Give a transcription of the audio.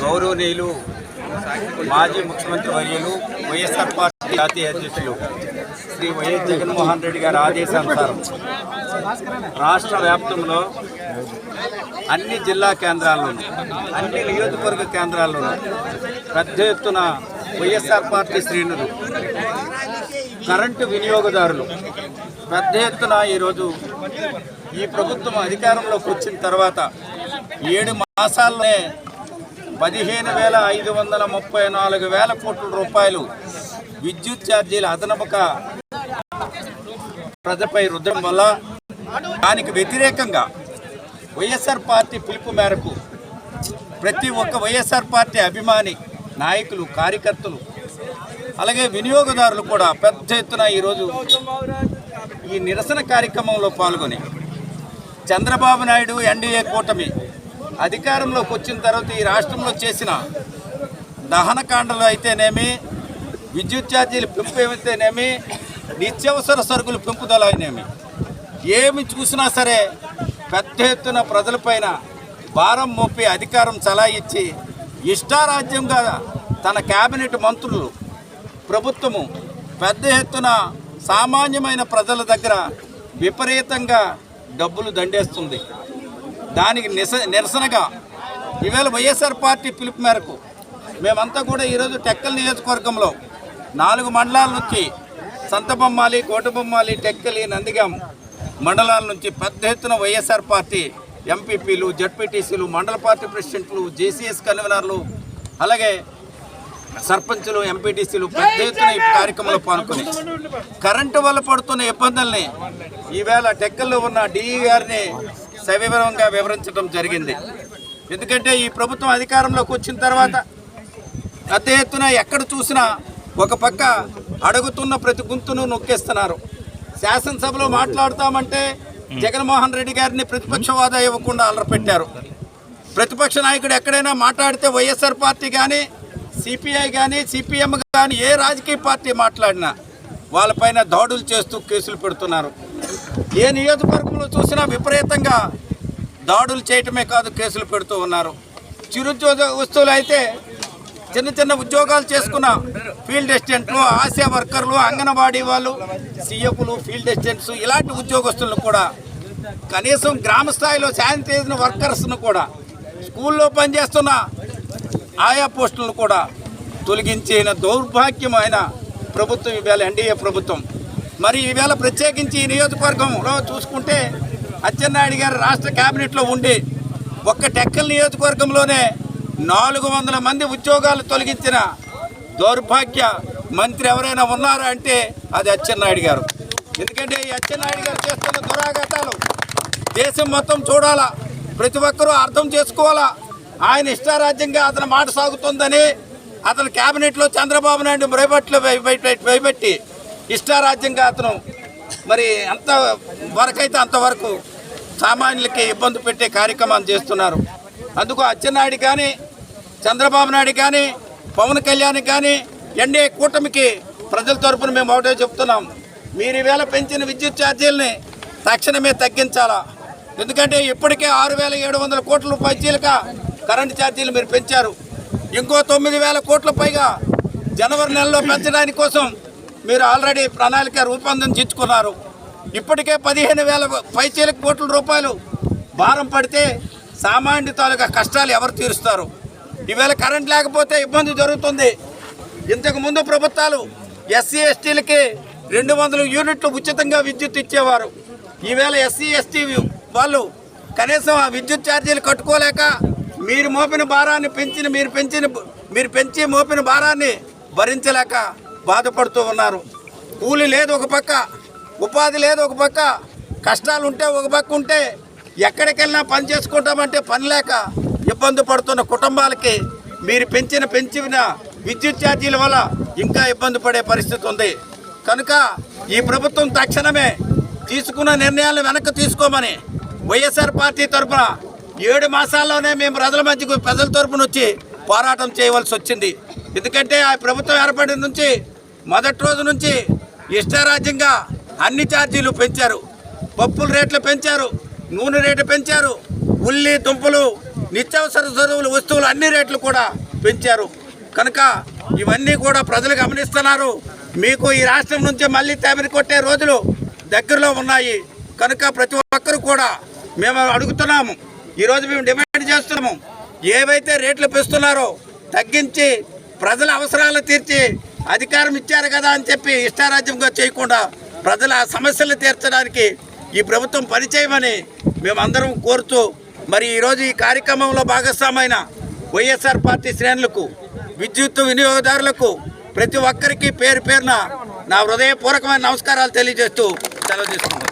గౌరవనీయులు మాజీ ముఖ్యమంత్రి వర్యులు వైఎస్ఆర్ పార్టీ జాతీయ అధ్యక్షులు శ్రీ వైఎస్ జగన్మోహన్ రెడ్డి గారి ఆదేశానుసారం రాష్ట్ర వ్యాప్తంలో అన్ని జిల్లా కేంద్రాల్లోనూ అన్ని నియోజకవర్గ కేంద్రాల్లోనూ పెద్ద ఎత్తున వైఎస్ఆర్ పార్టీ శ్రేణులు కరెంటు వినియోగదారులు పెద్ద ఎత్తున ఈరోజు ఈ ప్రభుత్వం అధికారంలోకి వచ్చిన తర్వాత ఏడు మాసాల్లోనే పదిహేను వేల ఐదు వందల ముప్పై నాలుగు వేల కోట్ల రూపాయలు విద్యుత్ ఛార్జీల అదనపక ప్రజపై రుద్దడం వల్ల దానికి వ్యతిరేకంగా వైఎస్ఆర్ పార్టీ పిలుపు మేరకు ప్రతి ఒక్క వైఎస్ఆర్ పార్టీ అభిమాని నాయకులు కార్యకర్తలు అలాగే వినియోగదారులు కూడా పెద్ద ఎత్తున ఈరోజు ఈ నిరసన కార్యక్రమంలో పాల్గొని చంద్రబాబు నాయుడు ఎన్డీఏ కూటమి అధికారంలోకి వచ్చిన తర్వాత ఈ రాష్ట్రంలో చేసిన దహనకాండలు అయితేనేమి విద్యుత్ ఛార్జీలు పెంపు అయితేనేమి నిత్యావసర సరుకులు పెంపుదల అయినేమి. ఏమి చూసినా సరే పెద్ద ఎత్తున ప్రజలపైన భారం మోపి అధికారం చలాయించి ఇష్టారాజ్యంగా తన కేబినెట్ మంత్రులు ప్రభుత్వము పెద్ద ఎత్తున సామాన్యమైన ప్రజల దగ్గర విపరీతంగా డబ్బులు దండేస్తుంది. దానికి నిస నిరసనగా ఈవేళ వైఎస్ఆర్ పార్టీ పిలుపు మేరకు మేమంతా కూడా ఈరోజు టెక్కల్ నియోజకవర్గంలో నాలుగు మండలాల నుంచి సంతబొమ్మాలి కోటబొమ్మాలి టెక్కలి నందిగాం మండలాల నుంచి పెద్ద ఎత్తున వైఎస్ఆర్ పార్టీ ఎంపీపీలు జడ్పీటీసీలు మండల పార్టీ ప్రెసిడెంట్లు జేసీఎస్ కన్వీనర్లు అలాగే సర్పంచులు ఎంపీటీసీలు పెద్ద ఎత్తున ఈ కార్యక్రమంలో పాల్గొని కరెంటు వల్ల పడుతున్న ఇబ్బందుల్ని ఈవేళ టెక్కల్లో ఉన్న డిఈ గారిని సవివరంగా వివరించడం జరిగింది. ఎందుకంటే ఈ ప్రభుత్వం అధికారంలోకి వచ్చిన తర్వాత పెద్ద ఎత్తున ఎక్కడ చూసినా ఒక పక్క అడుగుతున్న ప్రతి గుంతును నొక్కేస్తున్నారు. శాసనసభలో మాట్లాడుతామంటే జగన్మోహన్ రెడ్డి గారిని ప్రతిపక్ష ఇవ్వకుండా అలరపెట్టారు ప్రతిపక్ష నాయకుడు ఎక్కడైనా మాట్లాడితే వైఎస్ఆర్ పార్టీ కానీ సిపిఐ కానీ సిపిఎం కానీ ఏ రాజకీయ పార్టీ మాట్లాడినా వాళ్ళపైన దాడులు చేస్తూ కేసులు పెడుతున్నారు. ఏ నియోజకవర్గంలో చూసినా విపరీతంగా దాడులు చేయటమే కాదు కేసులు పెడుతూ ఉన్నారు. చిరుద్యోగ వస్తువులు అయితే చిన్న చిన్న ఉద్యోగాలు చేసుకున్న ఫీల్డ్ అసిస్టెంట్లు ఆశా వర్కర్లు అంగన్వాడీ వాళ్ళు సీఎఫ్లు ఫీల్డ్ అసిస్టెంట్స్ ఇలాంటి ఉద్యోగస్తులను కూడా కనీసం గ్రామ స్థాయిలో శానిటైజర్ వర్కర్స్ను కూడా స్కూల్లో పనిచేస్తున్న ఆయా పోస్టులను కూడా తొలగించిన దౌర్భాగ్యమైన ప్రభుత్వం ఇవాళ ఎన్డీఏ ప్రభుత్వం. మరి ఈవేళ ప్రత్యేకించి ఈ నియోజకవర్గంలో చూసుకుంటే అచ్చెన్నాయుడు గారు రాష్ట్ర కేబినెట్లో ఉండి ఒక్క టెక్కల్ నియోజకవర్గంలోనే నాలుగు వందల మంది ఉద్యోగాలు తొలగించిన దౌర్భాగ్య మంత్రి ఎవరైనా ఉన్నారా అంటే అది అచ్చెన్నాయుడు గారు. ఎందుకంటే ఈ అచ్చెన్నాయుడు గారు చేస్తున్న దురాఘాతాలు దేశం మొత్తం చూడాలా ప్రతి ఒక్కరూ అర్థం చేసుకోవాలా ఆయన ఇష్టారాజ్యంగా అతని మాట సాగుతుందని అతని కేబినెట్లో చంద్రబాబు నాయుడు భయపెట్లు భయపెట్టి ఇష్టారాజ్యంగా అతను మరి అంత వరకైతే అంతవరకు సామాన్యులకి ఇబ్బంది పెట్టే కార్యక్రమాలు చేస్తున్నారు. అందుకు అచ్చెన్నాయుడు కానీ చంద్రబాబు నాయుడు కానీ పవన్ కళ్యాణ్ కానీ ఎన్డీఏ కూటమికి ప్రజల తరపున మేము ఒకటే చెప్తున్నాం. మీరు ఈవేళ పెంచిన విద్యుత్ ఛార్జీలని తక్షణమే తగ్గించాలా? ఎందుకంటే ఇప్పటికే ఆరు వేల ఏడు వందల కోట్ల పైచీలక కరెంటు ఛార్జీలు మీరు పెంచారు. ఇంకో తొమ్మిది వేల కోట్ల పైగా జనవరి నెలలో పెంచడానికి కోసం మీరు ఆల్రెడీ ప్రణాళిక రూపొందించుకున్నారు ఇప్పటికే పదిహేను వేల పైచీల కోట్ల రూపాయలు భారం పడితే సామాన్య తాలూకా కష్టాలు ఎవరు తీరుస్తారు? ఈవేళ కరెంట్ లేకపోతే ఇబ్బంది జరుగుతుంది. ఇంతకుముందు ప్రభుత్వాలు ఎస్సీ ఎస్టీలకి రెండు వందల యూనిట్లు ఉచితంగా విద్యుత్ ఇచ్చేవారు. ఈవేళ ఎస్సీ ఎస్టీ వాళ్ళు కనీసం ఆ విద్యుత్ ఛార్జీలు కట్టుకోలేక మీరు మోపిన భారాన్ని పెంచిన మీరు పెంచిన మీరు పెంచి మోపిన భారాన్ని భరించలేక బాధపడుతూ ఉన్నారు. కూలి లేదు ఒక పక్క ఉపాధి లేదు ఒక పక్క కష్టాలు ఉంటే ఒక పక్క ఉంటే ఎక్కడికెళ్ళినా పని చేసుకుంటామంటే పని లేక ఇబ్బంది పడుతున్న కుటుంబాలకి మీరు పెంచిన పెంచిన విద్యుత్ ఛార్జీల వల్ల ఇంకా ఇబ్బంది పడే పరిస్థితి ఉంది. కనుక ఈ ప్రభుత్వం తక్షణమే తీసుకున్న నిర్ణయాలను వెనక్కి తీసుకోమని వైఎస్ఆర్ పార్టీ తరఫున ఏడు మాసాల్లోనే మేము ప్రజల మధ్యకు ప్రజల తరఫున వచ్చి పోరాటం చేయవలసి వచ్చింది. ఎందుకంటే ఆ ప్రభుత్వం ఏర్పడిన నుంచి మొదటి రోజు నుంచి ఇష్టారాజ్యంగా అన్ని ఛార్జీలు పెంచారు. పప్పుల రేట్లు పెంచారు నూనె రేటు పెంచారు ఉల్లి దుంపలు నిత్యావసర సరువులు వస్తువులు అన్ని రేట్లు కూడా పెంచారు. కనుక ఇవన్నీ కూడా ప్రజలు గమనిస్తున్నారు. మీకు ఈ రాష్ట్రం నుంచి మళ్ళీ తేమని కొట్టే రోజులు దగ్గరలో ఉన్నాయి. కనుక ప్రతి ఒక్కరు కూడా మేము అడుగుతున్నాము. ఈరోజు మేము డిమాండ్ చేస్తున్నాము. ఏవైతే రేట్లు పెంచుతున్నారో తగ్గించి ప్రజల అవసరాలు తీర్చి అధికారం ఇచ్చారు కదా అని చెప్పి ఇష్టారాజ్యంగా చేయకుండా ప్రజల సమస్యలు తీర్చడానికి ఈ ప్రభుత్వం పనిచేయమని మేమందరం కోరుతూ మరి ఈరోజు ఈ కార్యక్రమంలో భాగస్వామైన వైఎస్ఆర్ పార్టీ శ్రేణులకు విద్యుత్ వినియోగదారులకు ప్రతి ఒక్కరికి పేరు పేరున నా హృదయపూర్వకమైన నమస్కారాలు తెలియజేస్తూ సెలవు తీసుకున్నాను